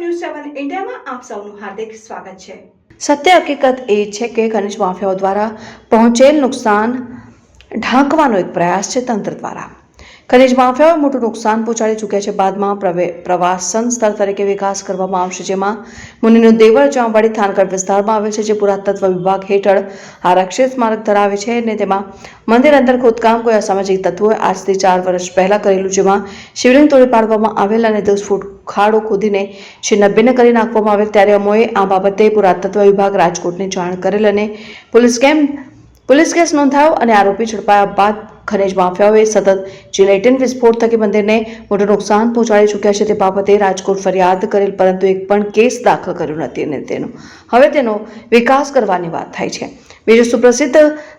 News સેવન ઇન્ડિયામાં આપ સૌનું હાર્દિક સ્વાગત છે. સત્ય હકીકત એ છે કે ખનિજ માફિયાઓ દ્વારા પહોંચેલ નુકસાન ઢાંકવાનો એક પ્રયાસ છે તંત્ર દ્વારા. ખનિજ માફિયાઓ મોટું નુકસાન પહોંચાડી ચૂક્યા છે. બાદમાં પ્રવે- પ્રવાસન સ્થળ તરીકે વિકાસ કરવામાં આવશે, જેમાં મુનિનું દેવળ જામવાડી થાનગઢ વિસ્તારમાં આવેલ છે, જે પુરાતત્વ વિભાગ હેઠળ આરક્ષિત સ્મારક ધરાવે છે અને તેમાં મંદિર અંદર ખોદકામ કોઈ અસામાજિક તત્વોએ આજથી ચાર વર્ષ પહેલા કરેલું, જેમાં શિવલિંગ તોડી પાડવામાં આવેલ અને દસ ફૂટ ખાડો ખોદીને છિન્નભિન્ન કરી નાખવામાં આવેલ. ત્યારે અમોએ આ બાબતે પુરાતત્વ વિભાગ રાજકોટને જાણ કરેલ અને પોલીસ કેમ, પોલીસ કેસ નોંધાયો અને આરોપી ઝડપાયા બાદ ખનિજ માફિયાઓએ સતત જિલેટિન વિસ્ફોટ થકી મંદિરને મોટું નુકસાન પહોંચાડી ચૂક્યા છે તે બાબતે રાજકોટ ફરિયાદ કરેલ, પરંતુ એક પણ કેસ દાખલ કર્યો નથી અને તેનો હવે તેનો વિકાસ કરવાની વાત થાય છે. બીજું સુપ્રસિદ્ધ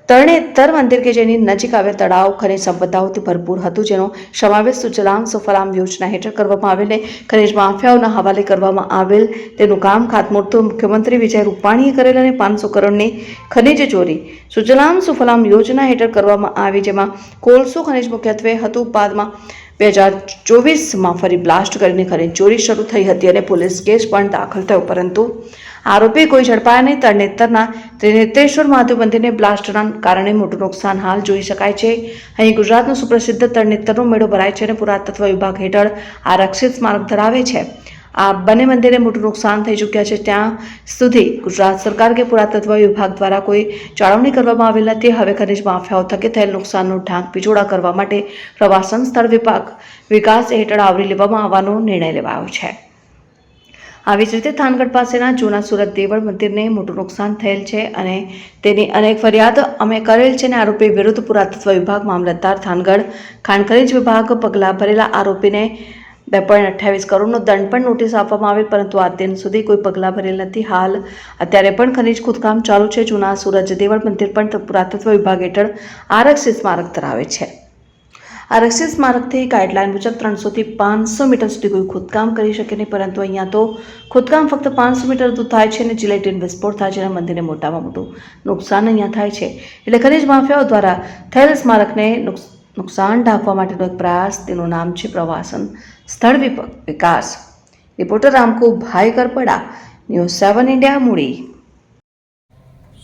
તરણેતર મંદિર કે જેની નજીક આવેલ તળાવ, ખનિજ સંપદાઓથી ભરપૂર હતું, જેનો સમાવેશ સુજલામ સુફલામ યોજના હેઠળ કરવામાં આવેલ અને ખનિજ માફિયાઓના હવાલે કરવામાં આવેલ. તેનું કામ ખાતમુહૂર્ત મુખ્યમંત્રી વિજય રૂપાણીએ કરેલ અને પાંચસો કરોડની ખનિજ ચોરી સુજલામ સુફલામ યોજના હેઠળ કરવામાં આવી, જેમાં કોલસો ખનિજ મુખ્યત્વે હતું. બાદમાં બે હજાર ચોવીસમાં ફરી બ્લાસ્ટ કરીને ખનિજ ચોરી શરૂ થઈ હતી અને પોલીસ કેસ પણ દાખલ થયો, પરંતુ આરોપી કોઈ ઝડપાયા નહીં. તરણેતરના ત્રિનેત્રેશ્વર મહાદેવ મંદિરને બ્લાસ્ટના કારણે મોટું નુકસાન હાલ જોઈ શકાય છે. અહીં ગુજરાતનો સુપ્રસિદ્ધ તરણેતરનો મેળો ભરાય છે અને પુરાતત્વ વિભાગ હેઠળ આરક્ષિત સ્મારક ધરાવે છે. આ બંને મંદિરને મોટું નુકસાન થઈ ચૂક્યા છે. ત્યાં સુધી ગુજરાત સરકાર કે પુરાતત્વ વિભાગ દ્વારા કોઈ જાળવણી કરવામાં આવેલ નથી. હવે ખનિજ માફિયાઓ થકી થયેલ નુકસાનનો ઢાંક પિછોડા કરવા માટે પ્રવાસન સ્થળ વિભાગ વિકાસ હેઠળ આવરી લેવામાં આવવાનો નિર્ણય લેવાયો છે. આવી જ રીતે થાનગઢ પાસેના જૂના સુરત દેવળ મંદિરને મોટું નુકસાન થયેલ છે અને તેની અનેક ફરિયાદ અમે કરેલ છે અને આરોપી વિરુદ્ધ પુરાતત્વ વિભાગ મામલતદાર થાનગઢ ખાણખનીજ વિભાગ પગલાં ભરેલા આરોપીને બે પોઈન્ટ અઠ્યાવીસ કરોડનો દંડ પણ નોટિસ આપવામાં આવેલ, પરંતુ આ દિન સુધી કોઈ પગલાં ભરેલ નથી. હાલ અત્યારે પણ ખનીજ ખોદકામ ચાલુ છે. જૂના સૂરજ દેવળ મંદિર પણ પુરાતત્વ વિભાગ હેઠળ આરક્ષિત સ્મારક ધરાવે છે. આરક્ષિત સ્મારકથી ગાઈડલાઈન મુજબ ત્રણસોથી પાંચસો મીટર સુધી કોઈ ખોદકામ કરી શકે નહીં, પરંતુ અહીંયા તો ખોદકામ ફક્ત પાંચસો મીટર દૂર થાય છે અને જિલેટીન વિસ્ફોટ થાય છે અને મંદિરને મોટામાં મોટું નુકસાન અહીંયા થાય છે. એટલે ખનિજ માફિયાઓ દ્વારા થયેલ સ્મારકને નુકસાન ઢાંકવા માટેનો એક પ્રયાસ, તેનું નામ છે પ્રવાસન સ્થળ વિકાસ. રિપોર્ટર રામકુ ભાઈ કરપડા ન્યૂઝ સેવન ઇન્ડિયા, મૂડી.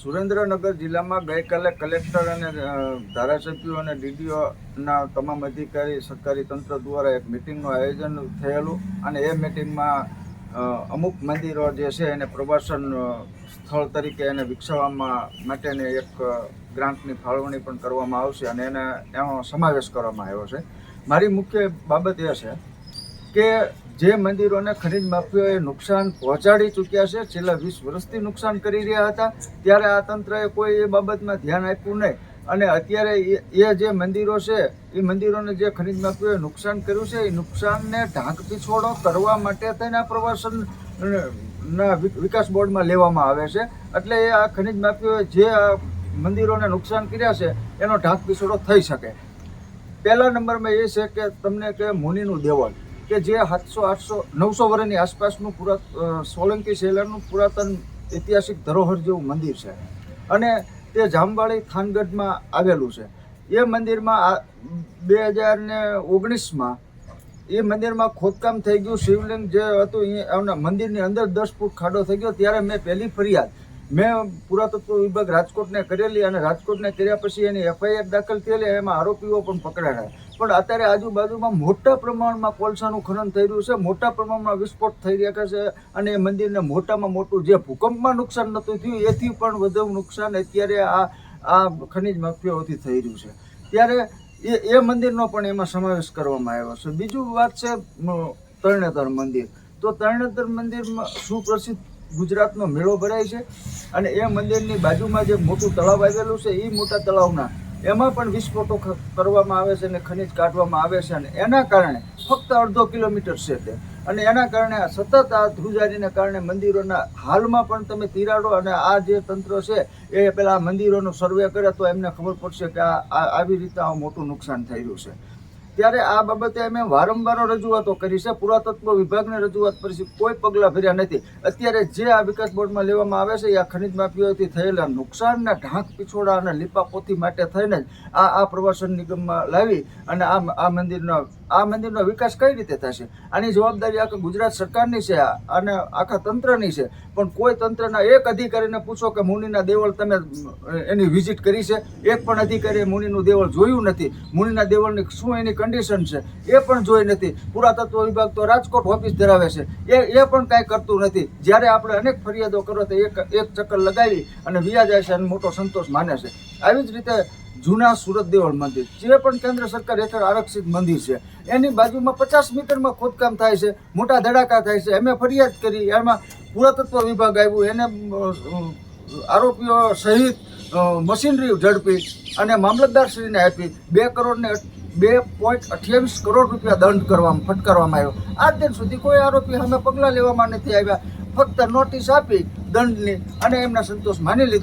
સુરેન્દ્રનગર જિલ્લામાં ગઈકાલે કલેક્ટર અને ધારાસભ્યો અને ડીડીઓના તમામ અધિકારી, સરકારી તંત્ર દ્વારા એક મિટિંગનું આયોજન થયેલું અને એ મિટિંગમાં અમુક મંદિરો જે છે એને પ્રવાસન સ્થળ તરીકે એને વિકસાવવામાં માટેની એક ગ્રાન્ટની ફાળવણી પણ કરવામાં આવશે અને એને એનો સમાવેશ કરવામાં આવ્યો છે. મારી મુખ્ય બાબત એ છે કે જે મંદિરોને ખનિજ માફિયાઓએ નુકસાન પહોંચાડી ચૂક્યા છે, છેલ્લા વીસ વર્ષથી નુકસાન કરી રહ્યા હતા, ત્યારે આ તંત્રએ કોઈ એ બાબતમાં ધ્યાન આપ્યું નહીં. અને અત્યારે એ જે મંદિરો છે, એ મંદિરોને જે ખનિજ માફિયાઓએ નુકસાન કર્યું છે, એ નુકસાનને ઢાંક પીછોડો કરવા માટે આ પ્રવાસન ના વિકાસ બોર્ડમાં લેવામાં આવે છે. એટલે એ આ ખનિજ માફિયાઓએ જે આ મંદિરોને નુકસાન કર્યા છે, એનો ઢાંક પીછોડો થઈ શકે. પહેલા નંબરમાં એ છે કે તમને કે મુનિનું દેવળ કે જે સાતસો, આઠસો, નવસો વર્ષની આસપાસનું પુરા સોલંકી શૈલાનું પુરાતન ઐતિહાસિક ધરોહર જેવું મંદિર છે. અને તે જામવાળી થાનગઢમાં આવેલું છે. એ મંદિરમાં બે હજાર ને ઓગણીસમાં એ મંદિરમાં ખોદકામ થઈ ગયું. શિવલિંગ જે હતું એ એમના મંદિરની અંદર દસ ફૂટ ખાડો થઈ ગયો. ત્યારે મેં પહેલી ફરિયાદ, મેં પુરાતત્વ વિભાગ રાજકોટને કરેલી અને રાજકોટને કર્યા પછી એની એફઆઈઆર દાખલ થયેલી, એમાં આરોપીઓ પણ પકડાયા. પણ અત્યારે આજુબાજુમાં મોટા પ્રમાણમાં કોલસાનું ખનન થઈ રહ્યું છે, મોટા પ્રમાણમાં વિસ્ફોટ થઈ રહ્યા છે અને એ મંદિરને મોટામાં મોટું જે ભૂકંપમાં નુકસાન નહોતું થયું, એથી પણ વધુ નુકસાન અત્યારે આ આ ખનિજ માફિયાઓથી થઈ રહ્યું છે. ત્યારે એ એ મંદિરનો પણ એમાં સમાવેશ કરવામાં આવ્યો છે. બીજું વાત છે તરણેતર મંદિર. તો તરણેતર મંદિરમાં સુપ્રસિદ્ધ ગુજરાતનો મેળો ભરાય છે અને એ મંદિરની બાજુમાં જે મોટું તળાવ આવેલું છે એ મોટા તળાવના એમાં પણ વિસ્ફોટો કરવામાં આવે છે અને ખનિજ કાઢવામાં આવે છે અને એના કારણે ફક્ત અડધો કિલોમીટર છે તે. અને એના કારણે આ સતત આ ધ્રુજારીને કારણે મંદિરોના હાલમાં પણ તમે તિરાડો અને આ જે તંત્ર છે, એ પેલા મંદિરોનો સર્વે કરે તો એમને ખબર પડશે કે આ આવી રીતે આ મોટું નુકસાન રહ્યું છે. ત્યારે આ બાબતે અમે વારંવાર રજૂઆતો કરી છે. પુરાતત્વ વિભાગને રજૂઆત કરી છે. કોઈ પગલાં ભર્યા નથી. અત્યારે જે આ વિકાસ બોર્ડમાં લેવામાં આવે છે આ ખનિજ માફીઓથી થયેલા નુકસાનના ઢાંક પીછોડા અને લીપાપોથી માટે થઈને જ આ આ પ્રવાસન નિગમમાં લાવી અને આ આ મંદિરનો આ મંદિરનો વિકાસ કઈ રીતે થશે? આની જવાબદારી આખા ગુજરાત સરકારની છે અને આખા તંત્રની છે. પણ કોઈ તંત્રના એક અધિકારીને પૂછો કે મુનિના દેવળ તમે એની વિઝિટ કરી છે? એક પણ અધિકારીએ મુનિનું દેવળ જોયું નથી. મુનિના દેવળની શું એની કન્ડિશન છે. એ પણ જોઈ નથી. પુરાતત્વ વિભાગ તો રાજકોટ ઓફિસ ધરાવે છે. એ એ પણ કાંઈ કરતું નથી. જ્યારે આપણે અનેક ફરિયાદો કરો તો એક એક ચક્કર લગાવી અને વ્યાજ જાય છે અને મોટો સંતોષ માને છે. આવી જ રીતે જૂના સુરત દેવળ મંદિર, જે પણ કેન્દ્ર સરકાર હેઠળ આરક્ષિત મંદિર છે, એની બાજુમાં પચાસ મીટરમાં ખોદકામ થાય છે, મોટા ધડાકા થાય છે. એમે ફરિયાદ કરી, એમાં પુરાતત્વ વિભાગ આવ્યું, એને આરોપીઓ સહિત મશીનરી ઝડપી અને મામલતદારશ્રીને આપી, બે કરોડને બે પોઈન્ટ અઠ્યાવીસ કરોડ રૂપિયા દંડ કરવામાં, ફટકારવામાં આવ્યો. આજ દિન સુધી કોઈ આરોપી સામે પગલાં લેવામાં નથી આવ્યા. ફક્ત નોટિસ આપી દંડની અને એમના સંતોષ માની લીધો.